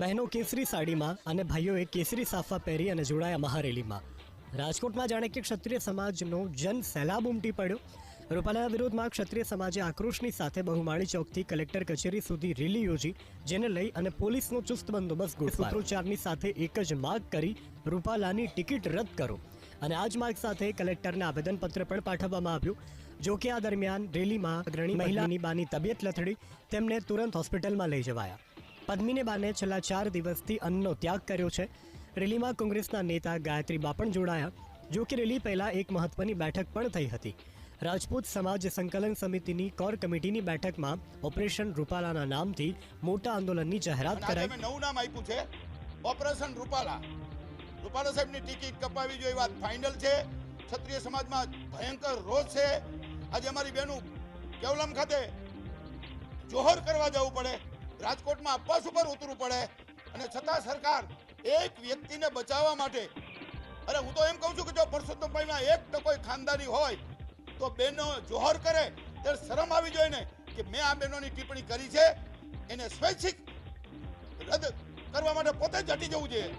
બહેનો કેસરી સાડીમાં અને ભાઈઓએ કેસરી સાફા પહેરી અને જોડાયા મહારેલીમાં. રાજકોટમાં જાણે કે ક્ષત્રિય સમાજનો જન સહેલાબ ઉમટી પડ્યો. રૂપાલાના વિરોધમાં ક્ષત્રિય સમાજે આક્રોશની સાથે બહુમાળી ચોકથી કલેક્ટર કચેરી સુધી રેલી યોજી જેને લઈ અને પોલીસનો ચુસ્ત બંદોબસ્ત સૂત્રોચ્ચારની સાથે એક જ માગ કરી રૂપાલાની ટિકિટ રદ કરો. અને આ જ માગ સાથે કલેક્ટરને આવેદનપત્ર પણ પાઠવવામાં આવ્યું. જો કે આ દરમિયાન રેલીમાં અગ્રણી મહિલાની બાની તબિયત લથડી તેમને તુરંત હોસ્પિટલમાં લઈ જવાયા. પદ્મિને બાને છેલ્લા ચાર દિવસથી અન્નનો ત્યાગ કર્યો છે. રેલીમાં કોંગ્રેસના નેતા ગાયત્રી બા પણ જોડાયા. જો કે રેલી પહેલાં એક મહત્વની બેઠક પણ થઈ હતી. રાજપૂત સમાજ સંકલન સમિતિની કોર કમિટીની બેઠકમાં ઓપરેશન રૂપાલાના નામથી મોટા આંદોલનની જાહેરાત કરાઈ. નવું નામ આપ્યું છે. ઓપરેશન રૂપાલા. રૂપાલા સાહેબની ટિકિટ કપાવી જોઈએ વાત ફાઇનલ છે. ક્ષત્રિય સમાજમાં ભયંકર રોષ છે. આજે અમારી બહેનું કેવલમ ખાતે જોહર કરવા જવું પડે. રાજકોટમાં અપવાસ ઉપર ઉતરવું પડે. અને છતાં સરકાર એક વ્યક્તિને બચાવવા માટે, અરે હું તો એમ કહું છું કે જો પરસોત્તમભાઈમાં એક તો કોઈ ખાનદાની હોય, તો બહેનો જોહર કરે, ત્યારે શરમ આવી જોઈએ ને કે મેં આ બહેનોની ટિપ્પણી કરી છે. એને સ્વૈચ્છિક રદ કરવા માટે પોતે જ હટી જવું જોઈએ.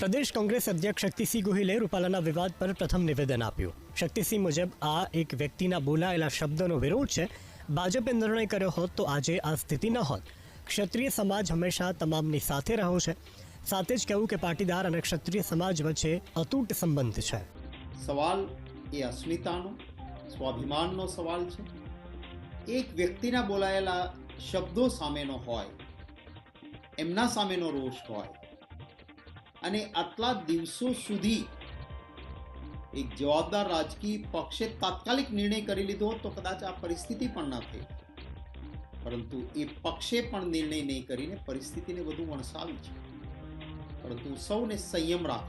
પ્રદેશ કોંગ્રેસ અધ્યક્ષ શક્તિસિંહ ગોહિલે રૂપાલાના વિવાદ પર પ્રથમ નિવેદન આપ્યું. શક્તિસિંહ મુજબ આ એક વ્યક્તિના બોલાયેલા શબ્દનો વિરોધ છે. ભાજપે નિર્ણય કર્યો હોત તો આજે આ સ્થિતિ ન હોત. ક્ષત્રિય સમાજ હંમેશા તમામની સાથે રહ્યો છે. સાથે જ કહેવું કે પાટીદાર અને ક્ષત્રિય સમાજ વચ્ચે અતૂટ સંબંધ છે. સવાલ એ અસ્મિતાનો, સ્વાભિમાનનો સવાલ છે. એક વ્યક્તિના બોલાયેલા શબ્દો સામેનો હોય, એમના સામેનો રોષ હોય, અને આટલા દિવસો સુધી એક જવાબદાર રાજકીય પક્ષે તાત્કાલિક નિર્ણય કરી લીધો તો કદાચ આ પરિસ્થિતિ પણ ન થઈ. પરંતુ એ પક્ષે પણ નિર્ણય નહીં કરીને પરિસ્થિતિને વધુ વણસાવી છે. પરંતુ સૌને સંયમ રાખવો